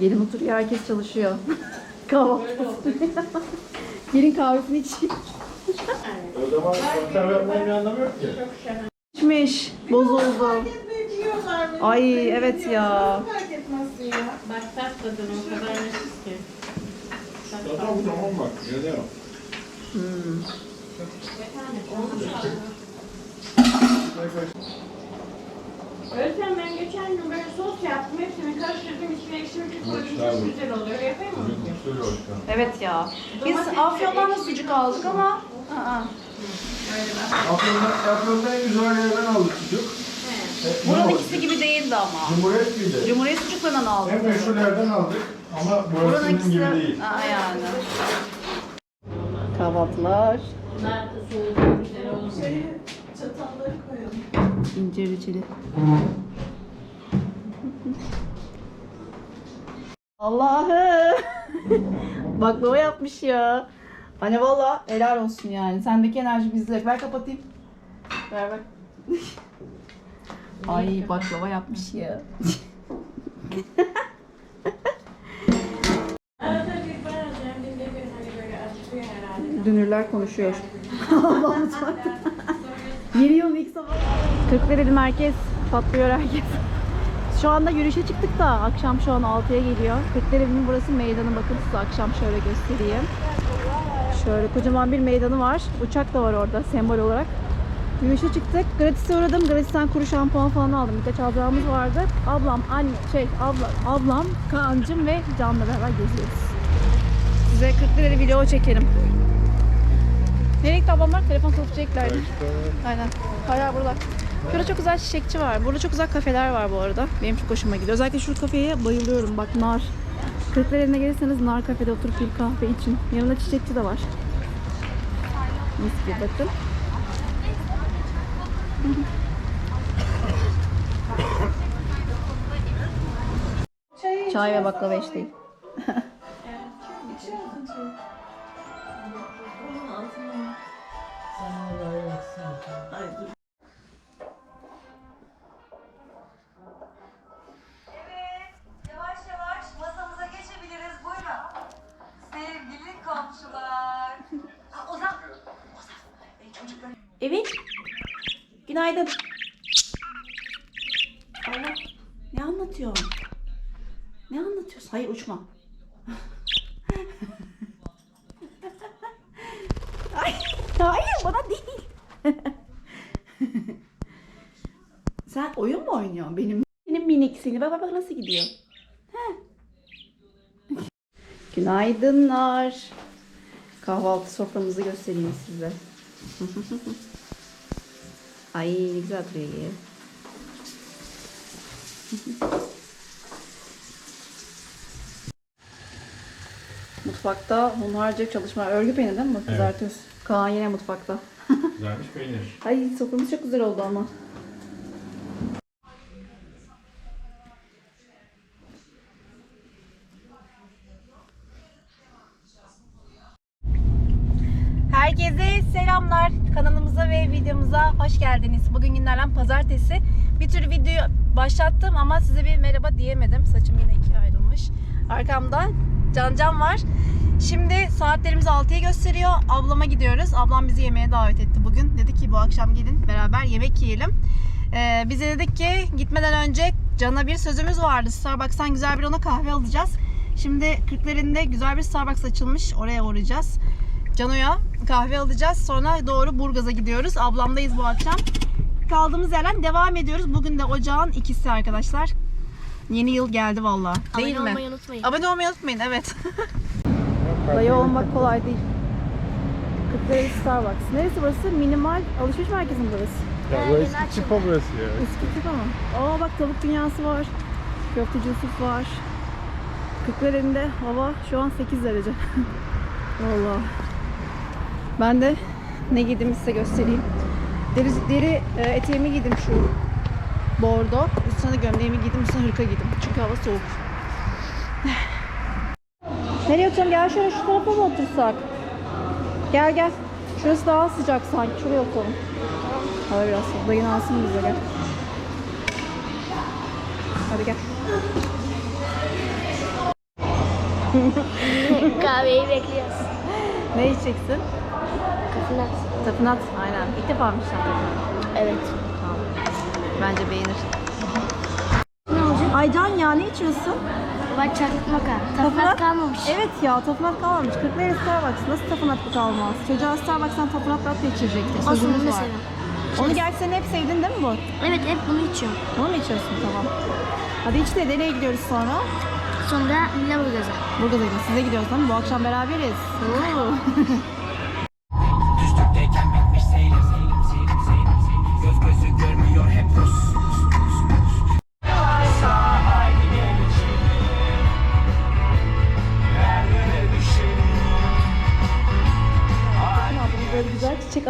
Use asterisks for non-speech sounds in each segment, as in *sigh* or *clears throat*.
Gelin oturuyor, herkes çalışıyor. *laughs* Kahvaltı. *laughs* Gelin kahvesini içiyor. O zaman konserve yapmanın bir anlamı yok ki. İçmiş, bozuldu. Ay evet ya. Fark etmezsin ya. Bak tat tadına o kadar nefis ki. Tat Tamam tamam bak. Ne diyor? Özlem ben geçen gün böyle sos yaptım. Hepsini karıştırdım. İçine ekşi bir koydum. güzel Çok güzel oluyor. Yapayım mı? Evet ya. Biz Afyon'dan da sucuk aldık ama Aa, Afyon'dan, Afyon'dan en güzel yerden aldık sucuk. E, buranın ikisi gibi değildi ama. Cumhuriyet miydi? Cumhuriyet sucuklarından aldık. En meşhur yerden aldık ama Buranın burasının ikisi gibi değil. Aa, yani. Kahvaltılar. Bunlar da soğudu. Güzel çatalları koyalım. İncir reçeli. Allah'ım. *laughs* Baklava yapmış ya. Anne valla helal olsun yani. Sendeki enerji bizde. Ver kapatayım. Ver ver. *laughs* Ay baklava yapmış ya. Hani. *laughs* Dünürler konuşuyor. Allah'ım Yeni yılın ilk sabahı. Kırklareli merkez patlıyor herkes. Şu anda yürüyüşe çıktık da akşam şu an 6'ya geliyor. Kırklareli'nin burası meydanı bakın size akşam şöyle göstereyim. Şöyle kocaman bir meydanı var. Uçak da var orada sembol olarak. Yürüyüşe çıktık. Gratis'e uğradım. Gratis'ten kuru şampuan falan aldım. Birkaç alacağımız vardı. Ablam, anne, şey, abla, ablam, Kaan'cım ve Can'la beraber geziyoruz. Size Kırklareli vlogu çekelim. Nereye gitti ablamlar? Telefon konuşacaklardı. Aynen. Hala burada. Şurada çok güzel çiçekçi var. Burada çok güzel kafeler var bu arada. Benim çok hoşuma gidiyor. Özellikle şu kafeye bayılıyorum. Bak nar. Kırklareli'ne gelirseniz nar kafede oturup bir kahve için. Yanında çiçekçi de var. Mis gibi bakın. Çay, ve baklava eşliği. *laughs* Günaydın. Allah. Ne anlatıyorsun? Ne anlatıyorsun? Hayır uçma. *laughs* Ay, hayır bana değil. *laughs* Sen oyun mu oynuyorsun benim? Benim miniksini. Bak bak bak nasıl gidiyor. *laughs* Günaydınlar. Kahvaltı soframızı göstereyim size. Ay ne güzel duruyor ya. *laughs* Mutfakta hunharca çalışma. Örgü peyniri değil mi? Kızartıyoruz. Kaan yine mutfakta. Güzelmiş peynir. *laughs* Ay soframız çok güzel oldu ama. Geldiniz. Bugün günlerden pazartesi. Bir tür video başlattım ama size bir merhaba diyemedim. Saçım yine ikiye ayrılmış. Arkamda Can Can var. Şimdi saatlerimiz 6'ya gösteriyor. Ablama gidiyoruz. Ablam bizi yemeğe davet etti bugün. Dedi ki bu akşam gelin beraber yemek yiyelim. Ee, bize dedik ki gitmeden önce Can'a bir sözümüz vardı. Starbucks'tan güzel bir ona kahve alacağız. Şimdi Kırklareli'nde güzel bir Starbucks açılmış. Oraya uğrayacağız. Cano'ya kahve alacağız. Sonra doğru Burgaz'a gidiyoruz. Ablamdayız bu akşam. Kaldığımız yerden devam ediyoruz. Bugün de ocağın ikisi arkadaşlar. Yeni yıl geldi valla. Değil mi? olmayı unutmayın. Abone olmayı unutmayın evet. *laughs* Dayı olmak kolay değil. Kırklareli Starbucks. Neresi burası? Minimal alışveriş merkezi mi burası? Ya bu eski çipa burası ya. Eski tip ama. Aa bak tavuk dünyası var. Köfteci Yusuf var. Kırklareli'nde hava şu an 8 derece. *laughs* Valla. Ben de ne giydiğimi size göstereyim. Deri, deri e, eteğimi giydim şu bordo. Üstüne de gömleğimi giydim. Üstüne hırka giydim. Çünkü hava soğuk. *sighs* Nereye oturalım? Gel şöyle şu tarafa mı otursak? Gel gel. Şurası daha sıcak sanki. Şuraya oturalım. Hava biraz soğuk. Dayın alsın bize gel. Hadi gel. *laughs* Kahveyi bekliyoruz. Ne içeceksin? Kafinat. Tapınat. Aynen. İlk defa mı? Evet. Tamam. Bence beğenir. Ne olacak? Aycan ya ne içiyorsun? Var çaklık maka. Tapınat kalmamış. Evet ya tapınat kalmamış. 40 lira Starbucks. Nasıl tapınat bu kalmaz? Çocuğa Starbucks'tan tapınat latte içirecekti. Olsun Sözümüz var. mesela. Onu gerçi sen hep sevdin değil mi bu? Evet hep bunu içiyorum. Onu mu içiyorsun? Tamam. Hadi iç de nereye gidiyoruz sonra? Sonra Lavaboza. Burgaz'a Size gidiyoruz değil mi? Bu akşam beraberiz. *laughs* Oo.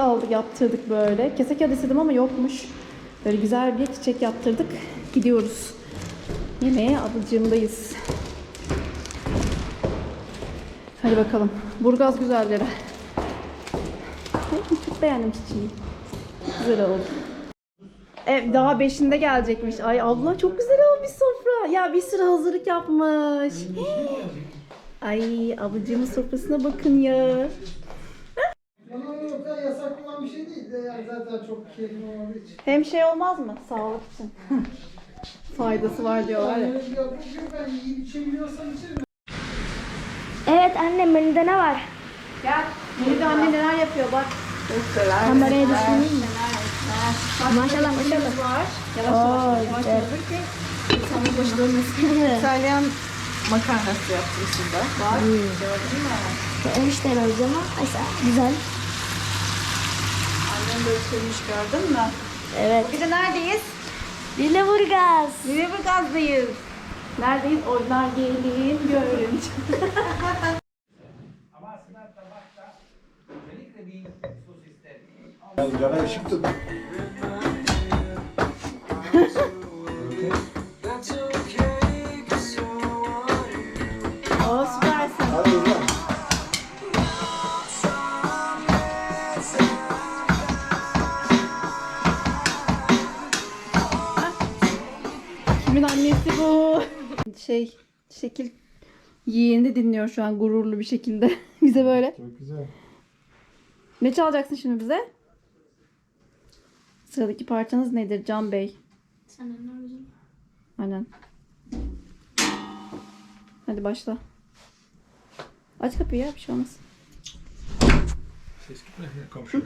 Aldık, yaptırdık böyle. Kese kağıt istedim ama yokmuş. Böyle güzel bir çiçek yaptırdık. Gidiyoruz. Yemeğe adıcığımdayız. Hadi bakalım. Burgaz güzelleri. Çok beğendim çiçeği. Güzel oldu. Evet, daha beşinde gelecekmiş. Ay abla çok güzel olmuş sofra. Ya bir sürü hazırlık yapmış. Ay ablacığımın sofrasına bakın ya. Ama yok ya yasak olan bir değil de yani zaten çok keyifli olmadığı için. Hem şey olmaz mı? Sağlık için. *laughs* Faydası var diyorlar ya. Yani ya bugün ben iyi içebiliyorsam içerim. Evet anne menüde ne var? Gel. Melih de anne neler yapıyor bak. Kameraya düşüneyim mi? Maşallah maşallah. Var. Yavaş yavaş yavaş yavaş ki insanın başı dönmesin. İtalyan makarnası yaptım şurada. Var. Gördün mü? Enişte ama mesela güzel. Sürmüş gördün mü? Evet. Bir de neredeyiz? Lilleburgaz. Lüleburgaz'dayız. Neredeyiz? Onlar gelin görünce. Ama aslında tabakta özellikle bir sos *laughs* isterim Ya cana ışık tut. Şey, şekil yeğeni dinliyor şu an gururlu bir şekilde. *laughs* Bize böyle. Çok güzel. Ne çalacaksın şimdi bize? Sıradaki parçanız nedir Can Bey? Aynen. Hadi başla. Aç kapıyı ya bir şey olmaz. Ses gitme komşu.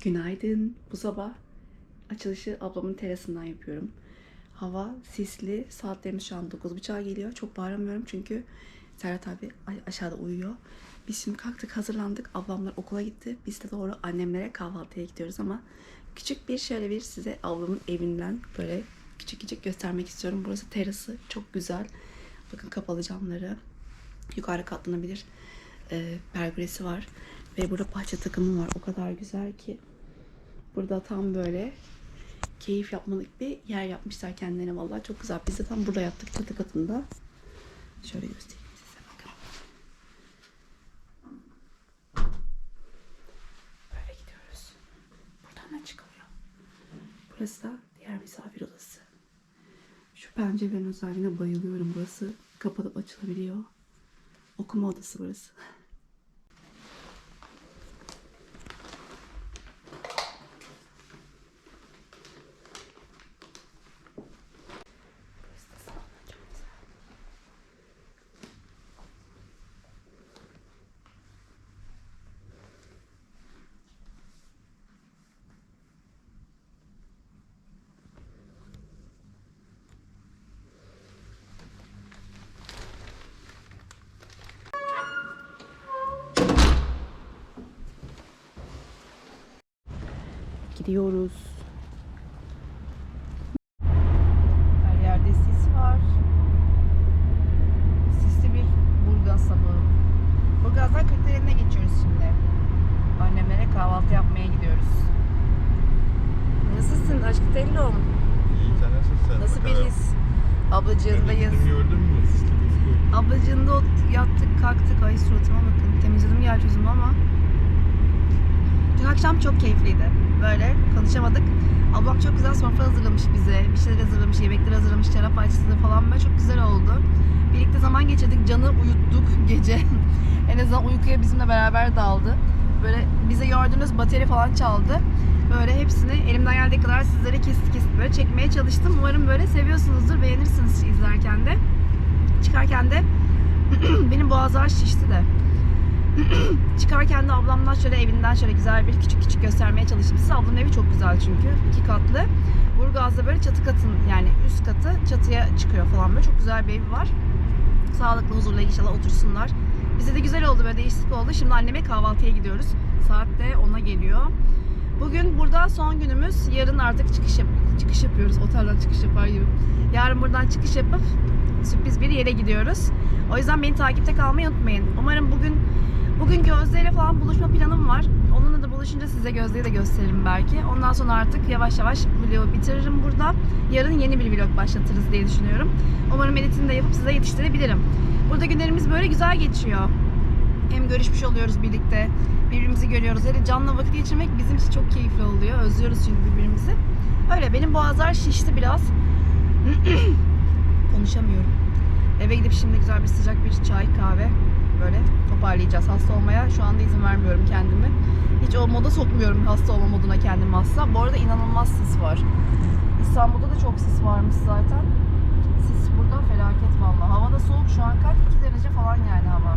Günaydın. Bu sabah açılışı ablamın terasından yapıyorum. Hava sisli. Saatlerimiz şu an 9.30'a geliyor. Çok bağıramıyorum çünkü Serhat abi aşağıda uyuyor. Biz şimdi kalktık hazırlandık. Ablamlar okula gitti. Biz de doğru annemlere kahvaltıya gidiyoruz ama küçük bir şöyle bir size ablamın evinden böyle küçük küçük göstermek istiyorum. Burası terası. Çok güzel. Bakın kapalı camları. Yukarı katlanabilir e, pergolesi var. Ve burada bahçe takımı var. O kadar güzel ki. Burada tam böyle keyif yapmalık bir yer yapmışlar kendilerine. Vallahi çok güzel. Biz de tam burada yattık çatı katında. Şöyle göstereyim size bakın. Böyle gidiyoruz. Buradan da çıkılıyor. Burası da diğer misafir odası. Şu pencerelerin özelliğine bayılıyorum. Burası kapatıp açılabiliyor. Okuma odası burası. *laughs* Gidiyoruz. Her yerde sis var. Sisli bir Burgaz sabahı. Burgaz'dan Kırklareli'ne geçiyoruz şimdi. Annemlere kahvaltı yapmaya gidiyoruz. Nasılsın aşkı Tello'm? Sen nasılsın? Nasıl bir his? Ablacığındayız. Gördün mü? Ablacığında ot- yattık kalktık. Ay suratıma bakın. Temizledim gerçi yüzümü ama. Dün akşam çok keyifliydi. Böyle konuşamadık. Ablam çok güzel sofra hazırlamış bize. Bir şeyler hazırlamış, yemekler hazırlamış, şarap açtı falan böyle çok güzel oldu. Birlikte zaman geçirdik. Can'ı uyuttuk *laughs* gece. en azından uykuya bizimle beraber daldı. Böyle bize gördüğünüz bateri falan çaldı. Böyle hepsini elimden geldiği kadar sizlere kesit kesit böyle çekmeye çalıştım. Umarım böyle seviyorsunuzdur, beğenirsiniz izlerken de. Çıkarken de *clears throat* benim boğazlar şişti de. *clears throat* Çıkarken de ablamdan şöyle evinden şöyle güzel bir küçük küçük göstermeye çalıştım size. Ablamın evi çok güzel çünkü. iki katlı. Burgaz'da böyle çatı katın yani üst katı çatıya çıkıyor falan böyle. Çok güzel bir evi var. Sağlıklı, huzurlu inşallah otursunlar. Bize de güzel oldu böyle değişiklik oldu. Şimdi anneme kahvaltıya gidiyoruz. Saat de 10'a geliyor. Bugün burada son günümüz. Yarın artık çıkış yap çıkış yapıyoruz. Otelden çıkış yapar gibi. Yarın buradan çıkış yapıp sürpriz bir yere gidiyoruz. O yüzden beni takipte kalmayı unutmayın. Umarım bugün bugün Gözde ile falan buluşma planım var. Onunla da buluşunca size Gözde'yi de gösteririm belki. Ondan sonra artık yavaş yavaş vlogu bitiririm burada. Yarın yeni bir vlog başlatırız diye düşünüyorum. Umarım editini de yapıp size yetiştirebilirim. Burada günlerimiz böyle güzel geçiyor. Hem görüşmüş oluyoruz birlikte. Birbirimizi görüyoruz. Hele canla vakit geçirmek bizim için çok keyifli oluyor. Özlüyoruz çünkü birbirimizi. Öyle benim boğazlar şişti biraz. *clears throat* Konuşamıyorum. Eve gidip şimdi güzel bir sıcak bir çay, kahve böyle toparlayacağız. Hasta olmaya şu anda izin vermiyorum kendimi. Hiç o moda sokmuyorum hasta olma moduna kendimi asla. Bu arada inanılmaz sis var. İstanbul'da da çok sis varmış zaten. Sis burada felaket vallahi. Hava da soğuk şu an kaç? 2 derece falan yani hava.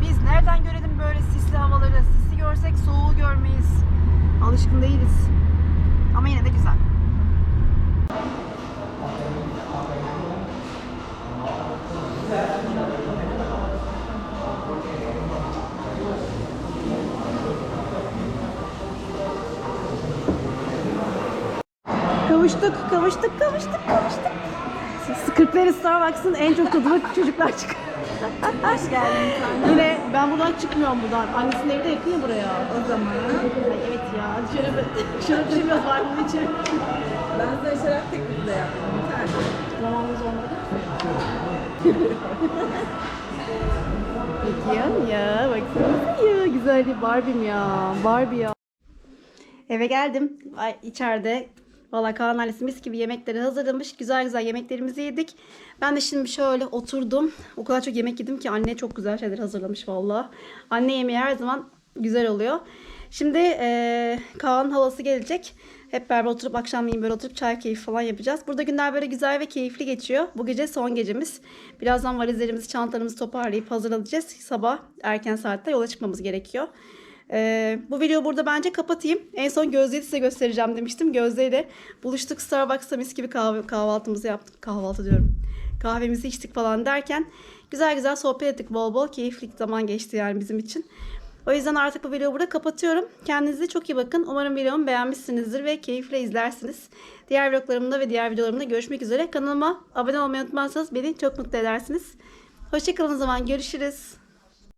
Biz nereden görelim böyle sisli havaları? Sisi görsek soğuğu görmeyiz. Alışkın değiliz. Ama yine de güzel. Kavuştuk, kavuştuk, kavuştuk, kavuştuk. Kırkları Starbucks'ın en çok tadını çocuklar çıkıyor. Hoş geldin Yine ben buradan çıkmıyorum buradan. Annesinin evi de yakın ya buraya. O zaman. evet ya. Bir, şöyle bir şey biraz var bunun için. Ben size şarap teklifi de yaptım. Bir. Zamanımız olmadı. *laughs* Peki ya, ya baksana ya güzelliği Barbie'm ya, Barbie ya. Eve geldim. Ay, içeride Valla Kaan ailesi mis gibi yemekleri hazırlamış. Güzel güzel yemeklerimizi yedik. Ben de şimdi şöyle oturdum. O kadar çok yemek yedim ki anne çok güzel şeyler hazırlamış valla. Anne yemeği her zaman güzel oluyor. Şimdi eee Kaan halası gelecek. Hep beraber oturup akşamleyin böyle oturup çay keyfi falan yapacağız. Burada günler böyle güzel ve keyifli geçiyor. Bu gece son gecemiz. Birazdan valizlerimizi, çantalarımızı toparlayıp hazırlanacağız. Sabah erken saatte yola çıkmamız gerekiyor. Ee, bu videoyu burada bence kapatayım. En son Gözde'yi size göstereceğim demiştim. Gözde ile buluştuk Starbucks'ta mis gibi kahve, kahvaltımızı yaptık. Kahvaltı diyorum. Kahvemizi içtik falan derken güzel güzel sohbet ettik bol bol. Keyifli zaman geçti yani bizim için. O yüzden artık bu videoyu burada kapatıyorum. Kendinize çok iyi bakın. Umarım videomu beğenmişsinizdir ve keyifle izlersiniz. Diğer vloglarımda ve diğer videolarımda görüşmek üzere. Kanalıma abone olmayı unutmazsanız beni çok mutlu edersiniz. Hoşçakalın zaman. Görüşürüz.